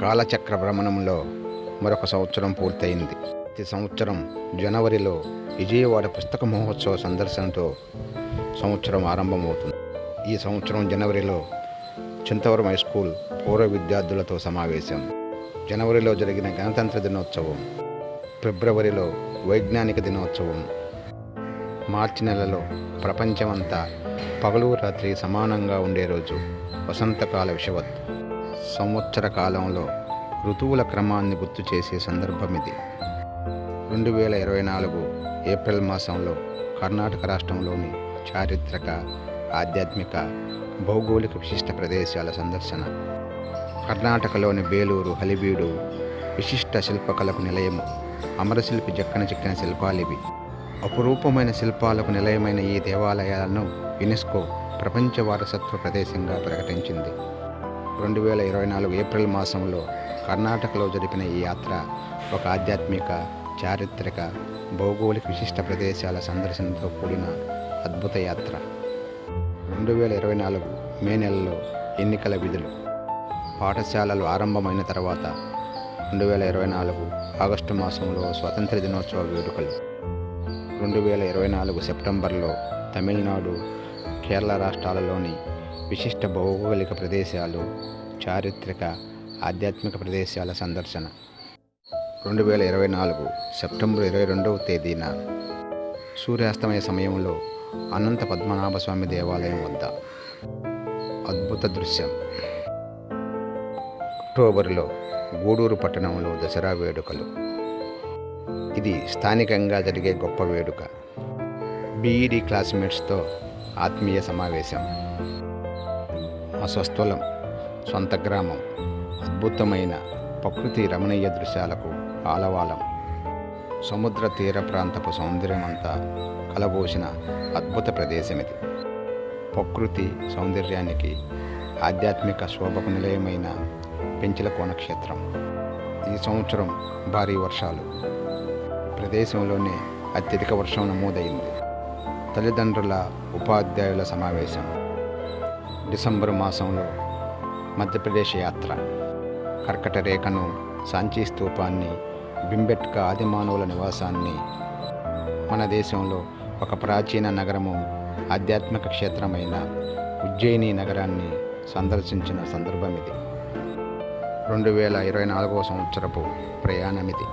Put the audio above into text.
కాలచక్ర భ్రమణంలో మరొక సంవత్సరం పూర్తయింది. ప్రతి సంవత్సరం జనవరిలో విజయవాడ పుస్తక మహోత్సవ సందర్శనతో సంవత్సరం ఆరంభమవుతుంది. ఈ సంవత్సరం జనవరిలో చింతవరం హై స్కూల్ పూర్వ విద్యార్థులతో సమావేశం. జనవరిలో జరిగిన గణతంత్ర దినోత్సవం. ఫిబ్రవరిలో వైజ్ఞానిక దినోత్సవం. మార్చి నెలలో ప్రపంచమంతా పగలు రాత్రి సమానంగా ఉండే రోజు వసంతకాల విషవత్తు. సంవత్సర కాలంలో ఋతువుల క్రమాన్ని గుర్తు చేసే సందర్భం ఇది. రెండు వేల ఇరవై నాలుగు ఏప్రిల్ మాసంలో కర్ణాటక రాష్ట్రంలోని చారిత్రక ఆధ్యాత్మిక భౌగోళిక విశిష్ట ప్రదేశాల సందర్శన. కర్ణాటకలోని బేలూరు హలిబీడు విశిష్ట శిల్పకళకు నిలయము. అమరశిల్పి జక్కన చిక్కిన శిల్పాలివి అపురూపమైన శిల్పాలకు నిలయమైన ఈ దేవాలయాలను యునెస్కో ప్రపంచ వారసత్వ ప్రదేశంగా ప్రకటించింది. రెండు వేల ఇరవై నాలుగు ఏప్రిల్ మాసంలో కర్ణాటకలో జరిపిన ఈ యాత్ర ఒక ఆధ్యాత్మిక చారిత్రక భౌగోళిక విశిష్ట ప్రదేశాల సందర్శనతో కూడిన అద్భుత యాత్ర. రెండు వేల ఇరవై నాలుగు మే నెలలో ఎన్నికల విధులు. పాఠశాలలు ఆరంభమైన తర్వాత రెండు వేల ఇరవై నాలుగు ఆగస్టు మాసంలో స్వతంత్ర దినోత్సవ వేడుకలు. రెండు వేల ఇరవై నాలుగు సెప్టెంబర్లో తమిళనాడు కేరళ రాష్ట్రాలలోని విశిష్ట భౌగోళిక ప్రదేశాలు చారిత్రక ఆధ్యాత్మిక ప్రదేశాల సందర్శన. రెండు వేల ఇరవై నాలుగు సెప్టెంబర్ ఇరవై రెండవ తేదీన సూర్యాస్తమయ సమయంలో అనంత పద్మనాభ స్వామి దేవాలయం వద్ద. అద్భుత దృశ్యం. అక్టోబర్లో గూడూరు పట్టణంలో దసరా వేడుకలు. ఇది స్థానికంగా జరిగే గొప్ప వేడుక. బీఈడి క్లాస్మేట్స్తో ఆత్మీయ సమావేశం. మా స్వస్థలం సొంత గ్రామం అద్భుతమైన ప్రకృతి రమణీయ దృశ్యాలకు ఆలవాలం. సముద్ర తీర ప్రాంతపు సౌందర్యమంతా కలబోసిన అద్భుత ప్రదేశం ఇది ప్రకృతి సౌందర్యానికి ఆధ్యాత్మిక శోభకు నిలయమైన పెంచిల కోణక్షేత్రం ఈ సంవత్సరం భారీ వర్షాలు. ప్రదేశంలోనే అత్యధిక వర్షం నమోదైంది. తల్లిదండ్రుల ఉపాధ్యాయుల సమావేశం. డిసెంబర్ మాసంలో మధ్యప్రదేశ్ యాత్ర. కర్కట రేఖను సాంచీ స్థూపాన్ని బింబెట్క ఆదిమానవుల నివాసాన్ని మన దేశంలో ఒక ప్రాచీన నగరము ఆధ్యాత్మిక క్షేత్రమైన ఉజ్జయిని నగరాన్ని సందర్శించిన సందర్భం ఇది రెండు వేల ఇరవై నాలుగవ సంవత్సరపు ప్రయాణం ఇది